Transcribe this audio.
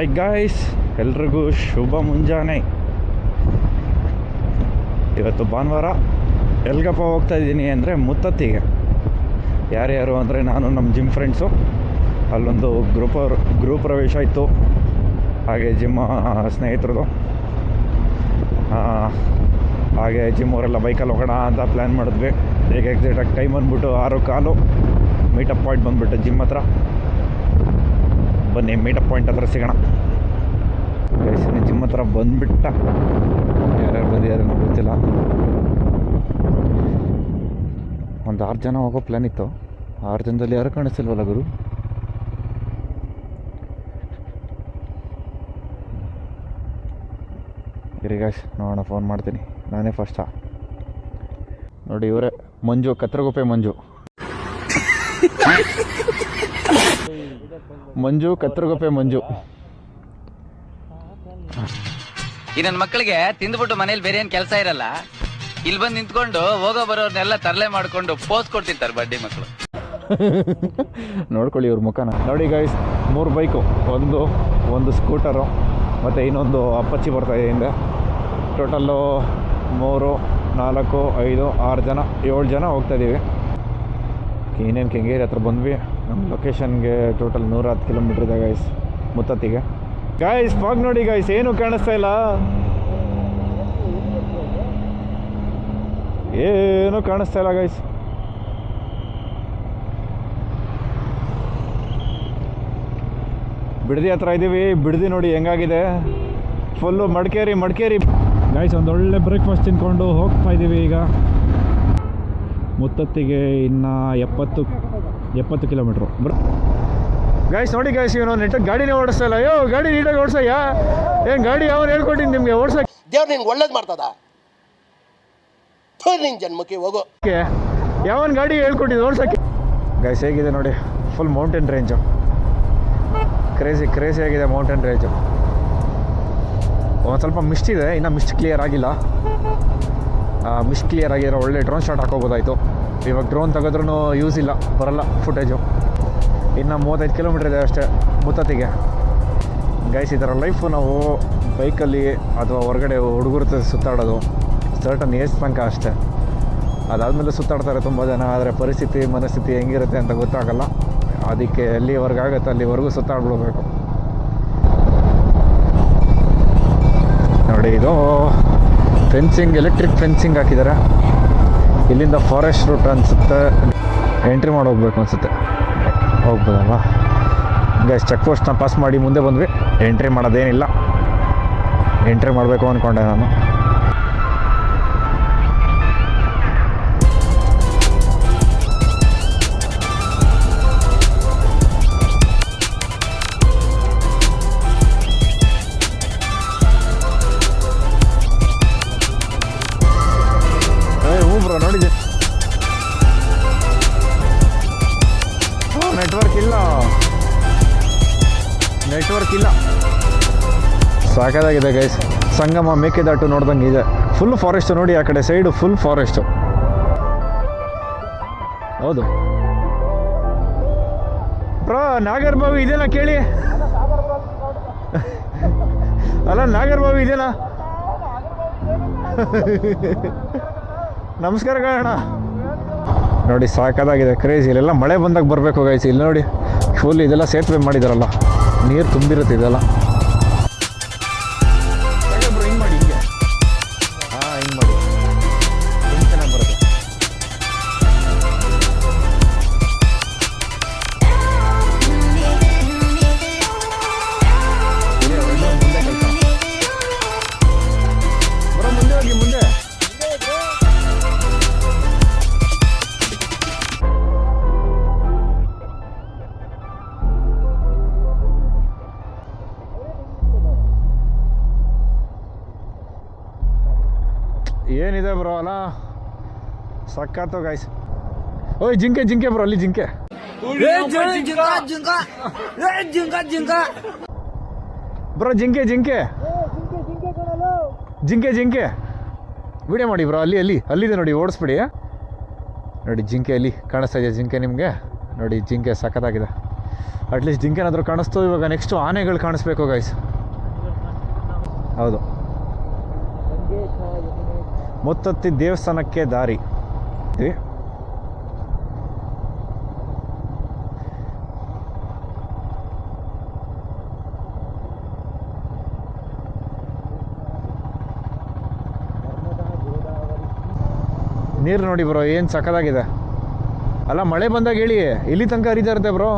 Hi guys ಎಲ್ರಿಗೂ ಶುಭ ಮುಂಜಾನೆ. ಇವತ್ತು ಭಾನುವಾರ ಎಲ್ಗಪ್ಪ ಹೋಗ್ತಾ ಇದ್ದೀನಿ ಅಂದರೆ ಮುತ್ತತ್ತಿಗೆ. ಯಾರ್ಯಾರು ಅಂದರೆ ನಾನು ನಮ್ಮ ಜಿಮ್ ಫ್ರೆಂಡ್ಸು ಅಲ್ಲೊಂದು ಗ್ರೂಪ್ ಗ್ರೂಪ್ ಪ್ರವೇಶ ಇತ್ತು. ಹಾಗೆ ಜಿಮ್ಮ ಸ್ನೇಹಿತರದು. ಹಾಗೆ ಜಿಮ್ ಅವರೆಲ್ಲ ಬೈಕಲ್ಲಿ ಹೋಗೋಣ ಅಂತ ಪ್ಲ್ಯಾನ್ ಮಾಡಿದ್ವಿ. ಈಗ ಎಕ್ಸಾಕ್ಟಾಗಿ ಟೈಮ್ ಬಂದ್ಬಿಟ್ಟು ಆರು ಕಾಲು ಮೀಟಪ್ ಪಾಯಿಂಟ್ ಬಂದುಬಿಟ್ಟು ಜಿಮ್ ಹತ್ರ. ಬನ್ನಿ ಮೀಟಪ್ ಪಾಯಿಂಟ್ ಹತ್ರ ಸಿಗೋಣ. ಜಿಮ್ ಹತ್ರ ಬಂದ್ಬಿಟ್ಟ. ಯಾರ್ಯಾರು ಬಂದಿದ್ದಾರೆ ನಂಗೆ ಗೊತ್ತಿಲ್ಲ. ಒಂದು ಆರು ಜನ ಹೋಗೋ ಪ್ಲ್ಯಾನ್ ಇತ್ತು. ಆರು ಜನದಲ್ಲಿ ಯಾರು ಕಾಣಿಸ್ತಿಲ್ವಲ್ಲ ಗುರು? ಗಿರಿಗಾಶ್ ನೋಡೋಣ ಫೋನ್ ಮಾಡ್ತೀನಿ. ನಾನೇ ಫಸ್ಟಾ ನೋಡಿ ಇವರೇ, ಮಂಜು, ಕತ್ರಗುಪ್ಪೆ ಮಂಜು. ಮಂಜು ಕತ್ರಗೊಪ್ಪೆ ಮಂಜು. ಈ ನನ್ನ ಮಕ್ಕಳಿಗೆ ತಿಂದ್ಬಿಟ್ಟು ಮನೇಲಿ ಬೇರೆ ಏನು ಕೆಲಸ ಇರಲ್ಲ. ಇಲ್ಲಿ ಬಂದು ನಿಂತ್ಕೊಂಡು ಹೋಗೋ ಬರೋರ್ನೆಲ್ಲ ತರಲೆ ಮಾಡ್ಕೊಂಡು ಪೋಸ್ ಕೊಡ್ತಿರ್ತಾರೆ ಬಡ್ಡಿ ಮಕ್ಕಳು ನೋಡ್ಕೊಳ್ಳಿ ಇವ್ರ ಮುಖನ. ನೋಡಿ ಗೈಸ್ ಮೂರು ಬೈಕು ಒಂದು ಒಂದು ಸ್ಕೂಟರು ಮತ್ತು ಇನ್ನೊಂದು ಅಪ್ಪಚ್ಚಿ ಬರ್ತಾ ಇದೆ ಹಿಂದೆ. ಟೋಟಲ್ಲು ಮೂರು ನಾಲ್ಕು ಐದು ಆರು ಜನ ಏಳು ಜನ ಹೋಗ್ತಾಯಿದ್ದೀವಿ ಏನೇನು ಕೆಂಗೇರಿ ಹತ್ರ ಬಂದ್ವಿ. ನಮ್ಮ ಲೊಕೇಶನ್ಗೆ ಟೋಟಲ್ ನೂರ ಹತ್ತು ಕಿಲೋಮೀಟ್ರ್ ಇದೆ ಗಾಯ್ಸ್ ಮುತ್ತತ್ತಿಗೆ. ಗಾಯ್ಸ್ ಫಾಗ್ ನೋಡಿ ಗಾಯ್ಸ್ ಏನು ಕಾಣಿಸ್ತಾ ಇಲ್ಲ? ಏನು ಕಾಣಿಸ್ತಾ ಇಲ್ಲ ಗಾಯ್ಸ್ ಬಿಡದಿ ಹತ್ರ ಇದ್ದೀವಿ ಬಿಡದಿ ನೋಡಿ ಹೆಂಗಾಗಿದೆ. ಫುಲ್ಲು ಮಡಿಕೇರಿ ಮಡಿಕೇರಿ. ಗಾಯ್ಸ್ ಒಂದು ಒಳ್ಳೆ ಬ್ರೇಕ್ಫಾಸ್ಟ್ ತಿನ್ಕೊಂಡು ಹೋಗ್ತಾ ಇದ್ದೀವಿ ಈಗ. ಮುತ್ತತ್ತಿಗೆ ಇನ್ನು ಎಪ್ಪತ್ತು ಎಪ್ಪತ್ತು ಕಿಲೋಮೀಟ್ರು. ಗಾಯ್ಸ್ ನೋಡಿ ಗಾಯ್ಸ್ ಇವನು ನೆಟ್ಟಾಗಿ ಗಾಡಿನೇ ಓಡಿಸಲ್ಲ ಅಯ್ಯೋ ಗಾಡಿ ನೀಟಾಗಿ ಓಡಿಸಯ್ಯ? ಏನು ಗಾಡಿ ಯಾವ ಹೇಳ್ಕೊಟ್ಟಿನಿ ನಿಮಗೆ? ಓಡ್ಸೋಕ್ಕೆ ದೇವ್ರು ನಿನ್ಗೆ ಒಳ್ಳೇದು ಮಾಡ್ತದ? ಥು ನಿನ್ ಜನ್ಮಕ್ಕೆ ಹೋಗೋ. ಯಾವನ್ ಗಾಡಿ ಹೇಳ್ಕೊಟ್ಟಿದ್ದು ಓಡ್ಸೋಕ್ಕೆ. ಗಾಯ್ಸ್ ಹೇಗಿದೆ ನೋಡಿ? Full mountain range crazy crazy ಆಗಿದೆ ಮೌಂಟೇನ್ ರೇಂಜು ಒಂದು ಸ್ವಲ್ಪ ಮಿಸ್ಟ್ ಇದೆ ಇನ್ನೂ ಮಿಸ್ಟ್ ಕ್ಲಿಯರ್ ಆಗಿಲ್ಲ. ಮಿಸ್ಟ್ ಕ್ಲಿಯರ್ ಆಗಿರೋ ಒಳ್ಳೆ ಡ್ರೋನ್ ಶಾಟ್ ಹಾಕೋಬೋದಾಯಿತು ಇವಾಗ ಡ್ರೋನ್ ತೆಗೆದ್ರೂ ಯೂಸ್ ಇಲ್ಲ, ಬರಲ್ಲ ಫುಟೇಜು ಇನ್ನು ಮೂವತ್ತೈದು ಕಿಲೋಮೀಟ್ರ್ ಇದೆ ಅಷ್ಟೇ ಮುತ್ತತ್ತಿಗೆ. ಗೈಸ್ ಈ ಥರ ಲೈಫು ನಾವು ಬೈಕಲ್ಲಿ ಅಥವಾ ಹೊರಗಡೆ ಹುಡುಗರ ಸುತ್ತಾಡೋದು ಸರ್ಟನ್ ಏಜ್ ತನಕ ಅಷ್ಟೇ. ಅದಾದಮೇಲೆ ಸುತ್ತಾಡ್ತಾರೆ ತುಂಬ ಜನ, ಆದರೆ ಪರಿಸ್ಥಿತಿ, ಮನಸ್ಥಿತಿ ಹೆಂಗಿರುತ್ತೆ ಅಂತ ಗೊತ್ತಾಗಲ್ಲ. ಅದಕ್ಕೆ ಎಲ್ಲಿವರೆಗೆ ಆಗುತ್ತೆ ಅಲ್ಲಿವರೆಗೂ ಸುತ್ತಾಡ್ಬಿಡ್ಬೇಕು. ನೋಡಿ, ಇದು ಫೆನ್ಸಿಂಗ್, ಎಲೆಕ್ಟ್ರಿಕ್ ಫೆನ್ಸಿಂಗ್ ಹಾಕಿದ್ದಾರೆ ಇಲ್ಲಿಂದ ಫಾರೆಸ್ಟ್ ರೂಟ್ ಅನಿಸುತ್ತೆ. ಎಂಟ್ರಿ ಮಾಡಿ ಹೋಗ್ಬೇಕು ಅನಿಸುತ್ತೆ. ಹೋಗ್ಬೋದಲ್ವಾ? ಗೈಸ್ ಚೆಕ್ ಪೋಸ್ಟ್ನ ಪಾಸ್ ಮಾಡಿ ಮುಂದೆ ಬಂದ್ವಿ. ಎಂಟ್ರಿ ಮಾಡೋದೇನಿಲ್ಲ. ಎಂಟ್ರಿ ಮಾಡಬೇಕು ಅಂದ್ಕೊಂಡೆ ನಾನು. ನೆಟ್ವರ್ಕ್ ಇಲ್ಲ. ನೆಟ್ವರ್ಕ್ ಇಲ್ಲ. ಸಾಕಾಗಿದೆ ಗೈಸ್ ಸಂಗಮ, ಮೇಕೆದಾಟು ನೋಡ್ದಂಗೆ ಇದೆ. ಫುಲ್ ಫಾರೆಸ್ಟ್ ನೋಡಿ ಆ ಕಡೆ ಸೈಡು ಫುಲ್ ಫಾರೆಸ್ಟು ಹೌದು. ಬ್ರೋ, ನಾಗರ್ಬಾವಿ ಇದೆನಾ ಕೇಳಿ? ಅಲ್ಲ, ನಾಗರ್ಬಾವಿ ಇದೆನಾ ನಮಸ್ಕಾರ ಅಣ್ಣ ನೋಡಿ ಸಾಕಾಗಿದೆ ಕ್ರೇಜ್ ಇಲ್ಲೆಲ್ಲ ಮಳೆ ಬಂದಾಗ ಬರಬೇಕು ಗೈಸ್ ಇಲ್ಲಿ ನೋಡಿ ಫುಲ್ ಇದೆಲ್ಲ ಸೇತುವೆ ಮಾಡಿದಾರಲ್ಲ. ನೀರು ತುಂಬಿರುತ್ತೆ ಇದೆಲ್ಲ. ಏನಿದೆ ಬ್ರೋ ಅಲ್ಲ ಸಕ್ಕತ್ತು ಗಾಯ್ಸ್ ಓಯ್ ಜಿಂಕೆ ಜಿಂಕೆ ಬ್ರೋ ಅಲ್ಲಿ ಜಿಂಕೆ. ಬ್ರೋ ಜಿಂಕೆ ಜಿಂಕೆ ಜಿಂಕೆ. ಜಿಂಕೆ. ವಿಡಿಯೋ ಮಾಡಿ ಬ್ರೋ ಅಲ್ಲಿ ಅಲ್ಲಿ. ಅಲ್ಲಿದೆ ನೋಡಿ ಓಡಿಸ್ಬಿಡಿ. ನೋಡಿ ಜಿಂಕೆ ಅಲ್ಲಿ ಕಾಣಿಸ್ತಾ ಇದೆ ಜಿಂಕೆ ನಿಮಗೆ. ನೋಡಿ ಜಿಂಕೆ ಸಖತ್ತಾಗಿದೆ. ಅಟ್ಲೀಸ್ಟ್ ಜಿಂಕೆನಾದರೂ ಕಾಣಿಸ್ತು ಇವಾಗ ನೆಕ್ಸ್ಟು ಆನೆಗಳು ಕಾಣಿಸ್ಬೇಕು ಗಾಯ್ಸ್ ಹೌದು. ಮುತ್ತತ್ತಿ ದೇವಸ್ಥಾನಕ್ಕೆ ದಾರಿ. ನೀರು ನೋಡಿ ಬ್ರೋ, ಏನು ಸಕ್ಕದಾಗಿದೆ ಅಲ್ಲ, ಮಳೆ ಬಂದಾಗ ಹೇಳಿ ಇಲ್ಲಿ ತನಕ ಹರಿತಾ ಇರುತ್ತೆ ಬ್ರೋ